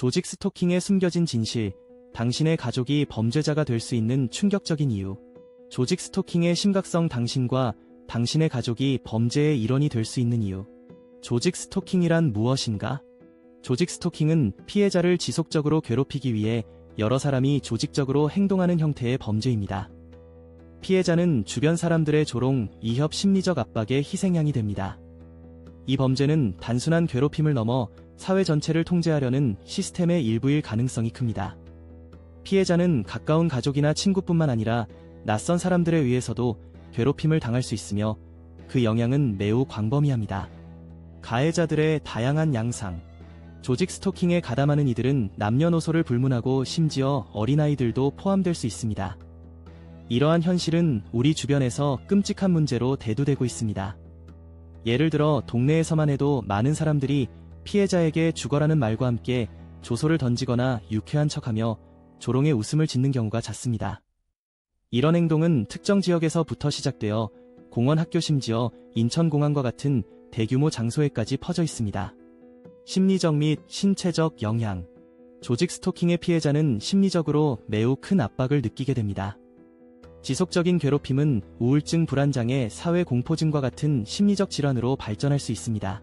조직 스토킹에 숨겨진 진실, 당신의 가족이 범죄자가 될 수 있는 충격적인 이유. 조직 스토킹의 심각성 당신과 당신의 가족이 범죄의 일원이 될 수 있는 이유. 조직 스토킹이란 무엇인가? 조직 스토킹은 피해자를 지속적으로 괴롭히기 위해 여러 사람이 조직적으로 행동하는 형태의 범죄입니다. 피해자는 주변 사람들의 조롱, 이협 심리적 압박의 희생양이 됩니다. 이 범죄는 단순한 괴롭힘을 넘어 사회 전체를 통제하려는 시스템의 일부일 가능성이 큽니다. 피해자는 가까운 가족이나 친구뿐만 아니라 낯선 사람들에 의해서도 괴롭힘을 당할 수 있으며 그 영향은 매우 광범위합니다. 가해자들의 다양한 양상. 조직 스토킹에 가담하는 이들은 남녀노소를 불문하고 심지어 어린아이들도 포함될 수 있습니다. 이러한 현실은 우리 주변에서 끔찍한 문제로 대두되고 있습니다. 예를 들어 동네에서만 해도 많은 사람들이 피해자에게 죽어라는 말과 함께 조소를 던지거나 유쾌한 척하며 조롱의 웃음을 짓는 경우가 잦습니다. 이런 행동은 특정 지역에서부터 시작되어 공원 학교 심지어 인천공항과 같은 대규모 장소에까지 퍼져 있습니다. 심리적 및 신체적 영향. 조직 스토킹의 피해자는 심리적으로 매우 큰 압박을 느끼게 됩니다. 지속적인 괴롭힘은 우울증 불안장애 사회 공포증과 같은 심리적 질환으로 발전할 수 있습니다.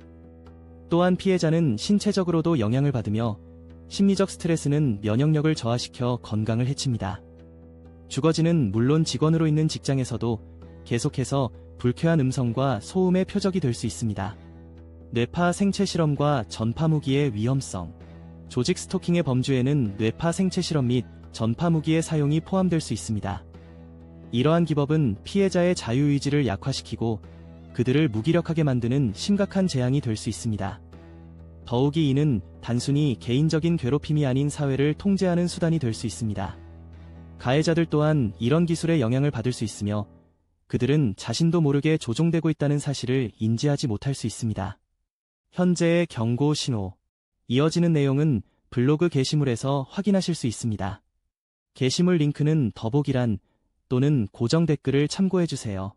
또한 피해자는 신체적으로도 영향을 받으며 심리적 스트레스는 면역력을 저하시켜 건강을 해칩니다. 주거지는 물론 직원으로 있는 직장에서도 계속해서 불쾌한 음성과 소음의 표적이 될 수 있습니다. 뇌파 생체 실험과 전파 무기의 위험성. 조직 스토킹의 범주에는 뇌파 생체 실험 및 전파 무기의 사용이 포함될 수 있습니다. 이러한 기법은 피해자의 자유의지를 약화시키고 그들을 무기력하게 만드는 심각한 재앙이 될 수 있습니다. 더욱이 이는 단순히 개인적인 괴롭힘이 아닌 사회를 통제하는 수단이 될 수 있습니다. 가해자들 또한 이런 기술의 영향을 받을 수 있으며 그들은 자신도 모르게 조종되고 있다는 사실을 인지하지 못할 수 있습니다. 현재의 경고 신호. 이어지는 내용은 블로그 게시물에서 확인하실 수 있습니다. 게시물 링크는 더보기란 또는 고정 댓글을 참고해주세요.